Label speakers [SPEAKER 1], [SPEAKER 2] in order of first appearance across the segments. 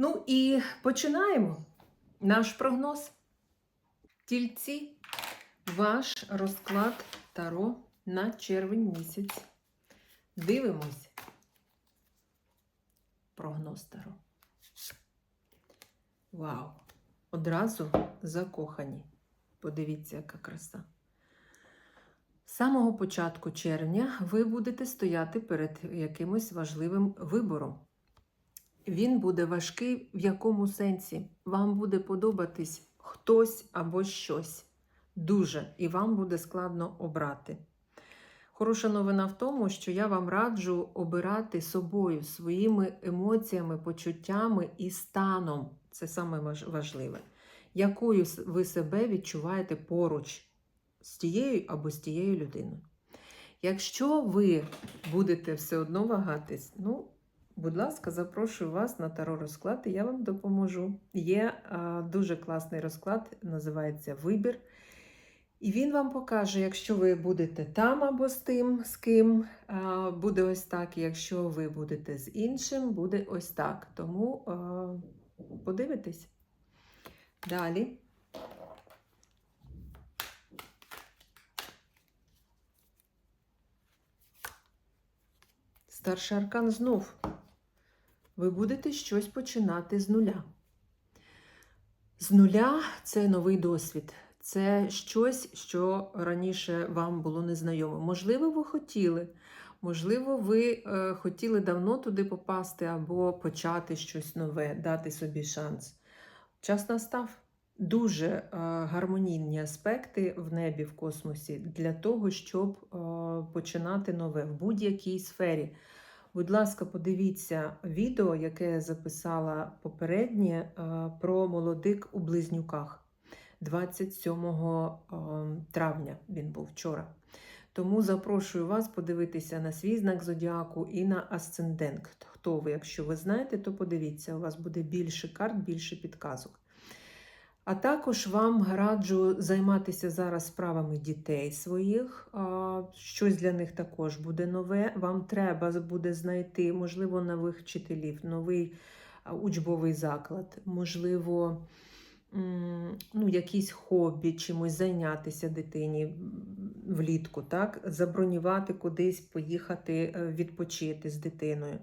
[SPEAKER 1] Ну і починаємо наш прогноз. Тільці, ваш розклад Таро на червень місяць. Дивимось. Прогноз Таро. Вау! Одразу закохані. Подивіться, яка краса. З самого початку червня ви будете стояти перед якимось важливим вибором. Він буде важкий в якому сенсі? Вам буде подобатись хтось або щось. Дуже, і вам буде складно обрати. Хороша новина в тому, що я вам раджу обирати собою, своїми емоціями, почуттями і станом. Це саме важливе. Якою ви себе відчуваєте поруч з тією або з тією людиною. Якщо ви будете все одно вагатись, ну, Будь ласка, запрошую вас на таро розклад, і я вам допоможу. Є а, дуже класний розклад, називається Вибір. І він вам покаже, якщо ви будете там або з тим, з ким, а, буде ось так. Якщо ви будете з іншим, буде ось так. Тому а, подивитесь. Далі. Старший аркан знов ви будете щось починати з нуля. З нуля це новий досвід. Це щось, що раніше вам було незнайоме. Можливо, ви хотіли, можливо, ви е, хотіли давно туди попасти або почати щось нове, дати собі шанс. Час настав. Дуже е, гармонійні аспекти в небі, в космосі для того, щоб е, починати нове в будь-якій сфері. Будь ласка, подивіться відео, яке я записала попереднє е, про молодик у близнюках 27 е, травня він був вчора. Тому запрошую вас подивитися на свій знак зодіаку і на асцендент. Хто ви? Якщо ви знаєте, то подивіться, у вас буде більше карт, більше підказок. А також вам раджу займатися зараз справами дітей своїх. Щось для них також буде нове. Вам треба буде знайти, можливо, нових вчителів, новий учбовий заклад, можливо, ну, якісь хобі, чимось зайнятися дитині влітку, так? забронювати кудись, поїхати е, відпочити з дитиною.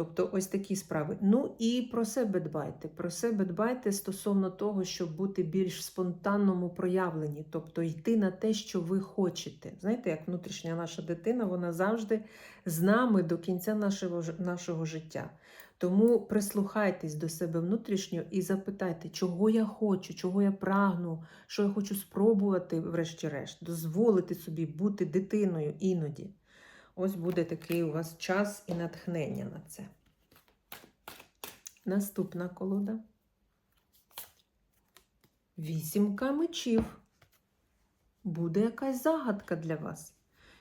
[SPEAKER 1] Тобто ось такі справи. Ну і про себе дбайте. Про себе дбайте стосовно того, щоб бути більш спонтанному проявленні, тобто йти на те, що ви хочете. Знаєте, як внутрішня наша дитина, вона завжди з нами до кінця нашого, нашого життя. Тому прислухайтесь до себе внутрішньо і запитайте, чого я хочу, чого я прагну, що я хочу спробувати, врешті-решт, дозволити собі бути дитиною іноді. Ось буде такий у вас час і натхнення на це. Наступна колода. Вісімка мечів. Буде якась загадка для вас.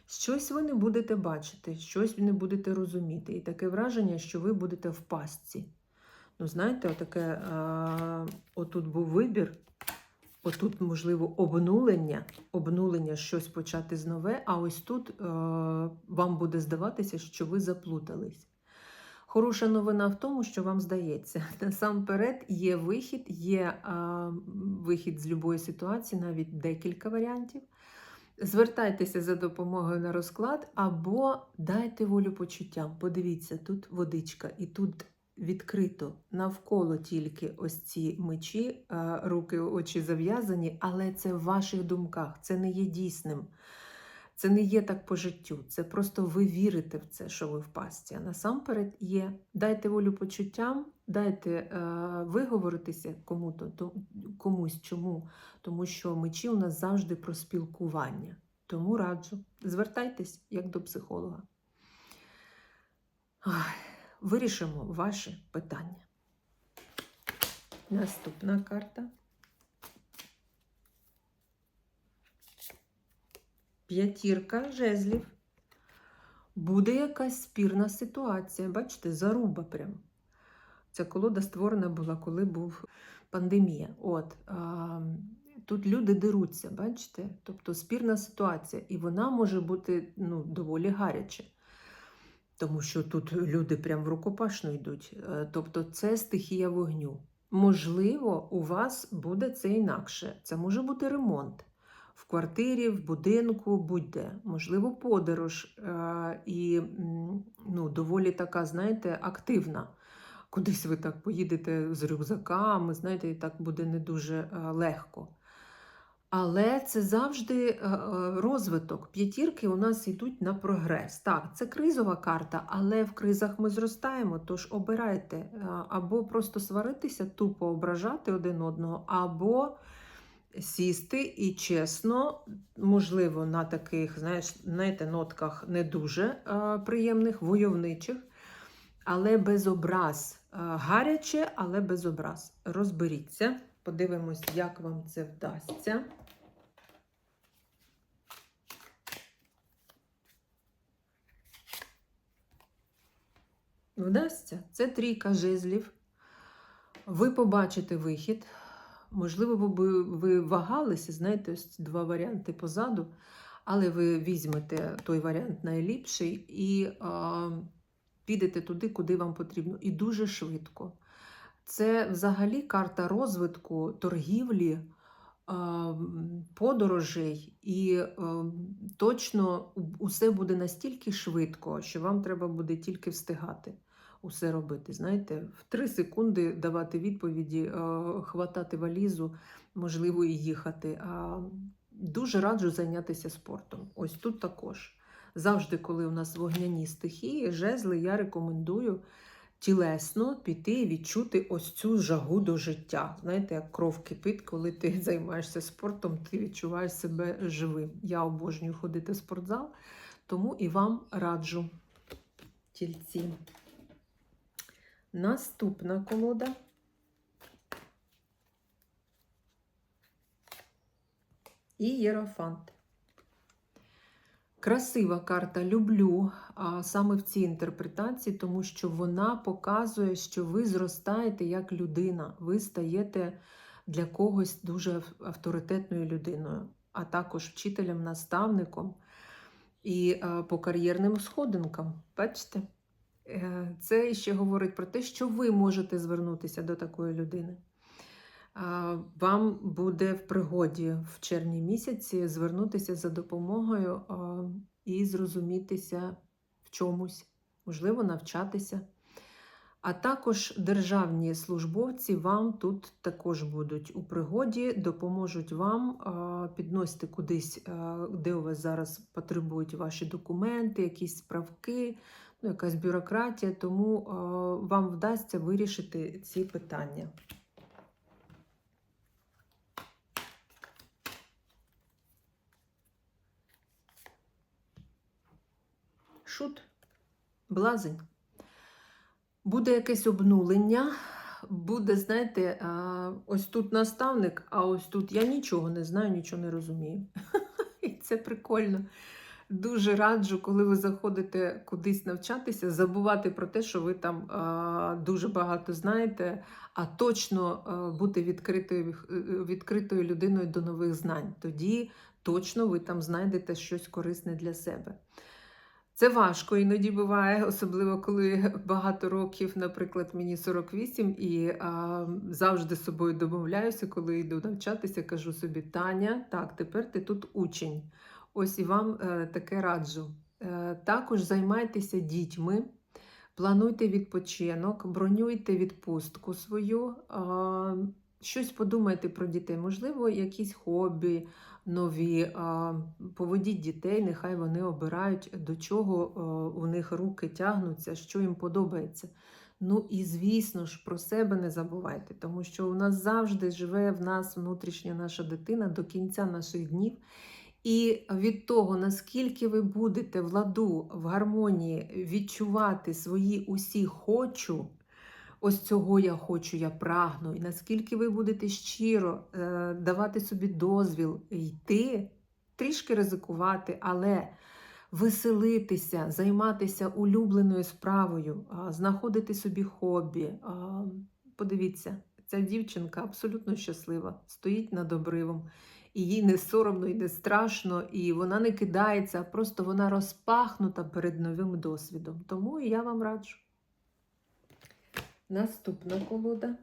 [SPEAKER 1] Щось ви не будете бачити, щось ви не будете розуміти. І таке враження, що ви будете в пастці. Ну, знаєте, отаке, а, отут був вибір, отут, можливо, обнулення, обнулення щось почати з нове, а ось тут е, вам буде здаватися, що ви заплутались. Хороша новина в тому, що вам здається, насамперед є вихід, є а, вихід з будь-якої ситуації, навіть декілька варіантів. Звертайтеся за допомогою на розклад або дайте волю почуттям. Подивіться, тут водичка, і тут відкрито навколо тільки ось ці мечі, руки, очі зав'язані, але це в ваших думках, це не є дійсним. Це не є так по життю, це просто ви вірите в це, що ви в пасті. А насамперед є. Дайте волю почуттям, дайте е, виговоритися кому-то, то, комусь чому. Тому що мечі у нас завжди про спілкування. Тому раджу. Звертайтесь як до психолога. Ай, вирішимо ваші питання. Наступна карта. П'ятірка жезлів. Буде якась спірна ситуація. Бачите, заруба прям. Ця колода створена була, коли був пандемія. От, а, тут люди деруться, бачите? Тобто спірна ситуація. І вона може бути ну, доволі гаряча. Тому що тут люди прям в рукопашну йдуть. Е, Тобто це стихія вогню. Можливо, у вас буде це інакше. Це може бути ремонт в квартирі, в будинку, будь-де. Можливо, подорож е, і ну, доволі така, знаєте, активна. Кудись ви так поїдете з рюкзаками, знаєте, і так буде не дуже е, легко. Але це завжди е, е, розвиток. П'ятірки у нас йдуть на прогрес. Так, це кризова карта, але в кризах ми зростаємо. Тож обирайте е, або просто сваритися, тупо ображати один одного, або сісти і чесно, можливо, на таких, знаєш, знаєте, нотках не дуже приємних, войовничих, але без образ. Гаряче, але без образ. Розберіться, подивимось, як вам це вдасться. Вдасться. Це трійка жезлів. Ви побачите вихід. Можливо, ви, ви вагалися, знаєте, ось два варіанти позаду, але ви візьмете той варіант найліпший і а, підете туди, куди вам потрібно. І дуже швидко. Це взагалі карта розвитку, торгівлі, подорожей, і точно усе буде настільки швидко, що вам треба буде тільки встигати усе робити. Знаєте, в три секунди давати відповіді, е, хватати валізу, можливо, і їхати. А дуже раджу зайнятися спортом. Ось тут також. Завжди, коли у нас вогняні стихії, жезли, я рекомендую тілесно піти і відчути ось цю жагу до життя. Знаєте, як кров кипить, коли ти займаєшся спортом, ти відчуваєш себе живим. Я обожнюю ходити в спортзал, тому і вам раджу тільці. Наступна колода. І Єрофант. Красива карта люблю а, саме в цій інтерпретації, тому що вона показує, що ви зростаєте як людина, ви стаєте для когось дуже авторитетною людиною, а також вчителем, наставником і по кар'єрним сходинкам. Бачите? Е, Це ще говорить про те, що ви можете звернутися до такої людини. Вам буде в пригоді в червні місяці звернутися за допомогою і зрозумітися в чомусь, можливо, навчатися. А також державні службовці вам тут також будуть у пригоді, допоможуть вам підносити кудись, де у вас зараз потребують ваші документи, якісь справки, ну, якась бюрократія, тому вам вдасться вирішити ці питання. Шут, блазень. Буде якесь обнулення, буде, знаєте, ось тут наставник, а ось тут я нічого не знаю, нічого не розумію. І це прикольно. Дуже раджу, коли ви заходите кудись навчатися, забувати про те, що ви там а, дуже багато знаєте, а точно а, бути відкритою, е, відкритою людиною до нових знань. Тоді точно ви там знайдете щось корисне для себе. Це важко іноді буває, особливо коли багато років, наприклад, мені 48, і а, завжди з собою домовляюся, коли йду навчатися, кажу собі: Таня, так, тепер ти тут учень. Ось і вам е, таке раджу. Е, також займайтеся дітьми, плануйте відпочинок, бронюйте відпустку свою, а, щось подумайте про дітей, можливо, якісь хобі нові. Поведіть дітей, нехай вони обирають, до чого у них руки тягнуться, що їм подобається. Ну і звісно ж, про себе не забувайте, тому що у нас завжди живе в нас внутрішня наша дитина до кінця наших днів. І від того, наскільки ви будете в ладу, в гармонії відчувати свої усі хочу, ось цього я хочу, я прагну, і наскільки ви будете щиро е, давати собі дозвіл йти, трішки ризикувати, але веселитися, займатися улюбленою справою, знаходити собі хобі. Подивіться, ця дівчинка абсолютно щаслива, стоїть над обривом. І їй не соромно і не страшно, і вона не кидається, а просто вона розпахнута перед новим досвідом. Тому і я вам раджу. Наступна колода.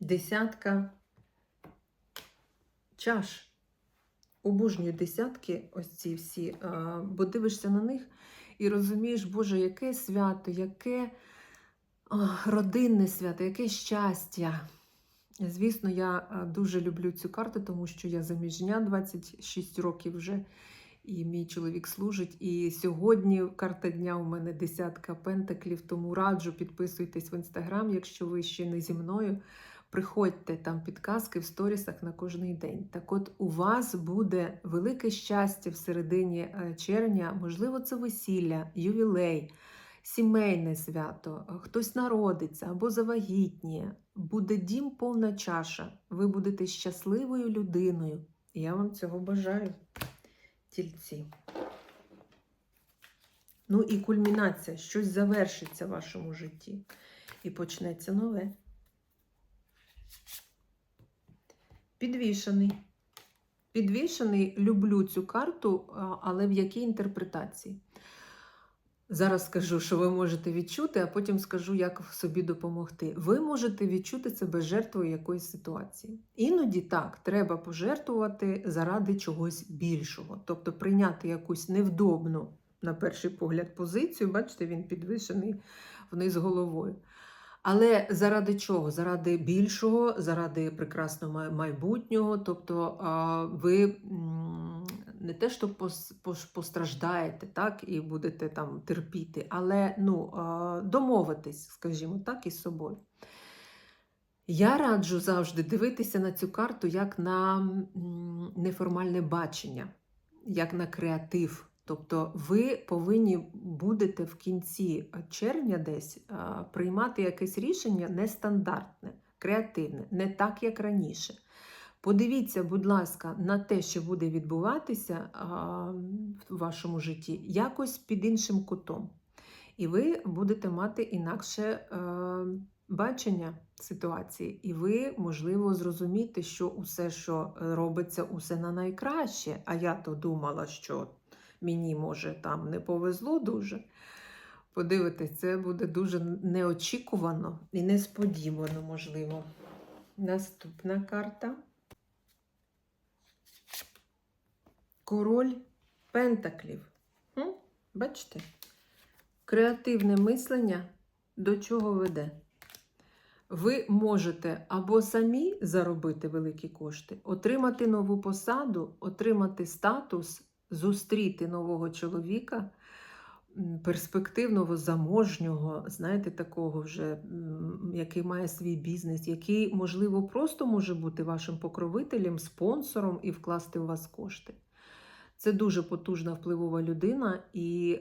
[SPEAKER 1] Десятка чаш. Обожнюю десятки, ось ці всі, бо дивишся на них і розумієш, Боже, яке свято, яке родинне свято, яке щастя. Звісно, я дуже люблю цю карту, тому що я заміжня 26 років вже, і мій чоловік служить. І сьогодні карта дня у мене десятка пентаклів, тому раджу підписуйтесь в інстаграм, якщо ви ще не зі мною. Приходьте там підказки в сторісах на кожний день. Так от у вас буде велике щастя в середині е, червня, можливо, це весілля, ювілей, сімейне свято, хтось народиться або завагітніє. Буде дім повна чаша. Ви будете щасливою людиною. Я вам цього бажаю, тільці. Ну і кульмінація, щось завершиться в вашому житті і почнеться нове. Підвішений. Підвішений, люблю цю карту, але в якій інтерпретації? Зараз скажу, що ви можете відчути, а потім скажу, як собі допомогти. Ви можете відчути себе жертвою якоїсь ситуації. Іноді так, треба пожертвувати заради чогось більшого, тобто прийняти якусь невдобну, на перший погляд, позицію. Бачите, він підвішений вниз головою. Але заради чого? Заради більшого, заради прекрасного майбутнього. Тобто ви не те, що пос- пос- постраждаєте, так, і будете там терпіти, але ну, домовитись, скажімо так, із собою. Я раджу завжди дивитися на цю карту як на неформальне бачення, як на креатив. Тобто ви повинні будете в кінці червня десь приймати якесь рішення нестандартне, креативне, не так, як раніше. Подивіться, будь ласка, на те, що буде відбуватися в вашому житті, якось під іншим кутом. І ви будете мати інакше е, бачення ситуації. І ви, можливо, зрозумієте, що усе, що робиться, усе на найкраще. А я то думала, що мені, може, там не повезло дуже. Подивитись, це буде дуже неочікувано і несподівано, можливо. Наступна карта. Король Пентаклів. Бачите? Креативне мислення до чого веде? Ви можете або самі заробити великі кошти, отримати нову посаду, отримати статус, зустріти нового чоловіка, перспективного, заможнього, знаєте, такого вже, який має свій бізнес, який, можливо, просто може бути вашим покровителем, спонсором і вкласти у вас кошти. Це дуже потужна впливова людина, і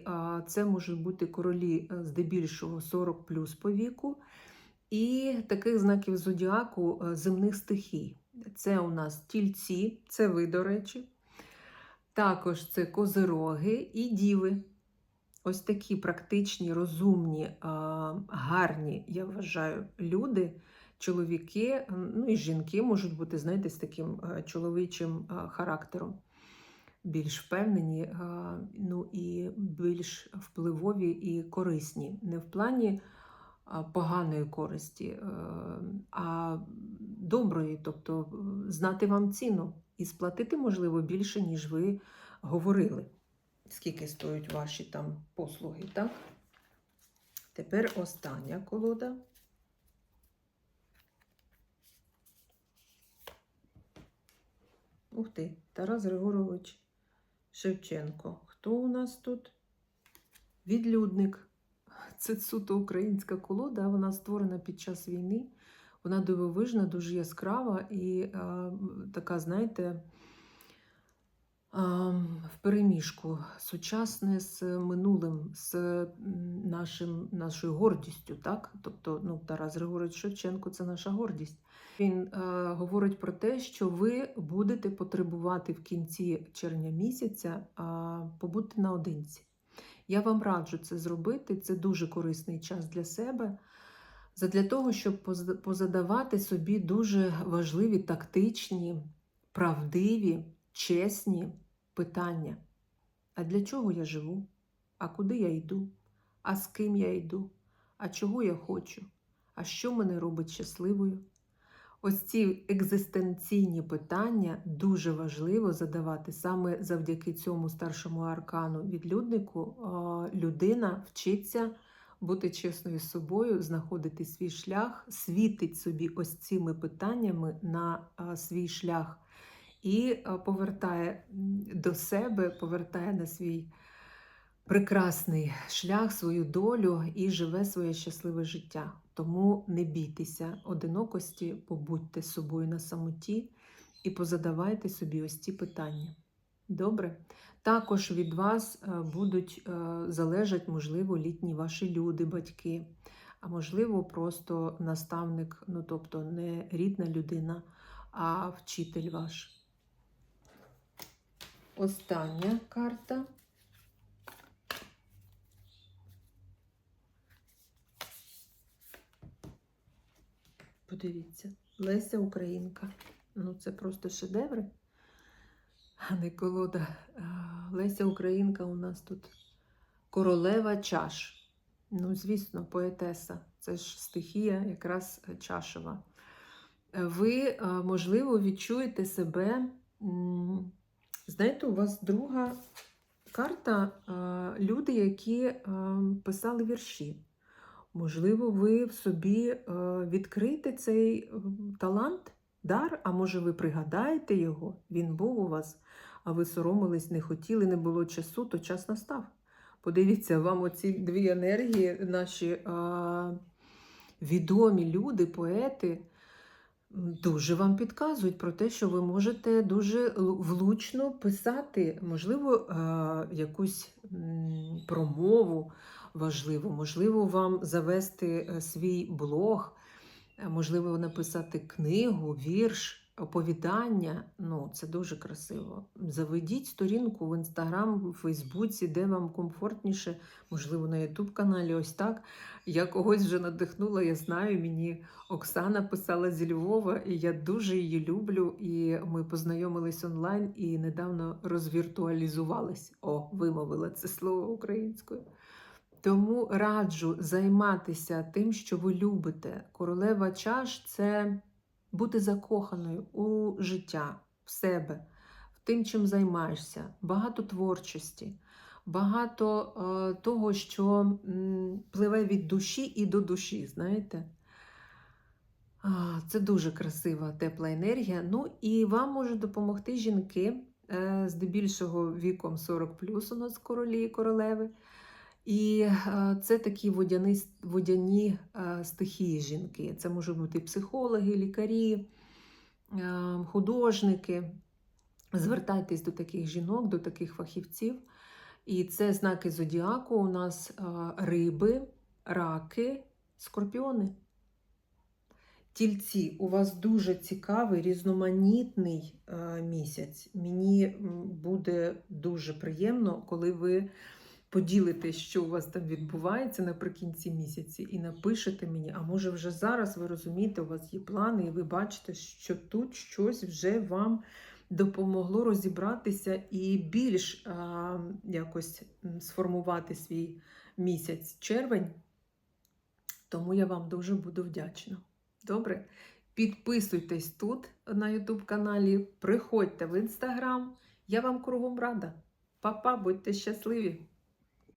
[SPEAKER 1] це можуть бути королі е, здебільшого 40 плюс по віку, і таких знаків зодіаку е, земних стихій. Це у нас тільці, це ви, до речі. Також це козироги і діви. Ось такі практичні, розумні, гарні, я вважаю, люди, чоловіки, ну і жінки можуть бути, знаєте, з таким е, чоловічим характером більш впевнені, ну і більш впливові і корисні. Не в плані поганої користі, е, а доброї, тобто е, знати вам ціну і сплатити, можливо, більше, ніж ви говорили. Скільки стоять ваші там послуги, так? Тепер остання колода. Ух ти, Тарас Григорович Шевченко. Хто у нас тут? Відлюдник. Це суто українська колода, вона створена під час війни. Вона дивовижна, дуже яскрава і а, така, знаєте, а, в переміжку сучасне з минулим, з нашим, нашою гордістю. Так? Тобто, ну, Тарас Григорович Шевченко це наша гордість. Він е, говорить про те, що ви будете потребувати в кінці червня місяця е, побути наодинці. Я вам раджу це зробити. Це дуже корисний час для себе, задля того, щоб позадавати собі дуже важливі тактичні, правдиві, чесні питання. А для чого я живу? А куди я йду? А з ким я йду? А чого я хочу? А що мене робить щасливою? Ось ці екзистенційні питання дуже важливо задавати саме завдяки цьому старшому аркану відлюднику. Людина вчиться бути чесною з собою, знаходити свій шлях, світить собі ось цими питаннями на свій шлях і повертає до себе, повертає на свій прекрасний шлях, свою долю і живе своє щасливе життя. Тому не бійтеся одинокості, побудьте з собою на самоті і позадавайте собі ось ці питання. Добре? Також від вас е, будуть е, залежать, можливо, літні ваші люди, батьки, а можливо, просто наставник, ну тобто не рідна людина, а вчитель ваш. Остання карта. Подивіться, Леся Українка. Ну, це просто шедеври, а не колода. Леся Українка у нас тут королева чаш. Ну, звісно, поетеса. Це ж стихія якраз чашева. Ви, можливо, відчуєте себе. Знаєте, у вас друга карта люди, які писали вірші. Можливо, ви в собі е, відкрите цей е, талант, дар, а може, ви пригадаєте його, він був у вас, а ви соромились, не хотіли, не було часу, то час настав. Подивіться, вам оці дві енергії, наші е, відомі люди, поети, дуже вам підказують про те, що ви можете дуже влучно писати, можливо, е, якусь м, промову важливу, можливо, вам завести е, свій блог, е, можливо, написати книгу, вірш, оповідання. Ну, це дуже красиво. Заведіть сторінку в інстаграм, в Фейсбуці, де вам комфортніше, можливо, на Ютуб каналі. Ось так. Я когось вже надихнула, я знаю, мені Оксана писала зі Львова, і я дуже її люблю. І ми познайомились онлайн і недавно розвіртуалізувались. О, вимовила це слово українською. Тому раджу займатися тим, що ви любите. Королева чаш це бути закоханою у життя, в себе, в тим, чим займаєшся, багато творчості, багато е, того, що м, пливе від душі і до душі, знаєте. Це дуже красива тепла енергія. Ну і вам можуть допомогти жінки, е, здебільшого віком 40 у нас королі і королеви. І е, це такі водяні, водяні е, стихії жінки. Це можуть бути психологи, лікарі, е, художники. Звертайтесь до таких жінок, до таких фахівців. І це знаки зодіаку у нас риби, раки, скорпіони. Тільці, у вас дуже цікавий, різноманітний місяць. Мені буде дуже приємно, коли ви поділитесь, що у вас там відбувається наприкінці місяці, і напишете мені. А може, вже зараз ви розумієте, у вас є плани, і ви бачите, що тут щось вже вам допомогло розібратися і більш а, якось сформувати свій місяць червень. Тому я вам дуже буду вдячна. Добре? Підписуйтесь тут на YouTube каналі, приходьте в інстаграм. Я вам кругом рада. Па-па, будьте щасливі!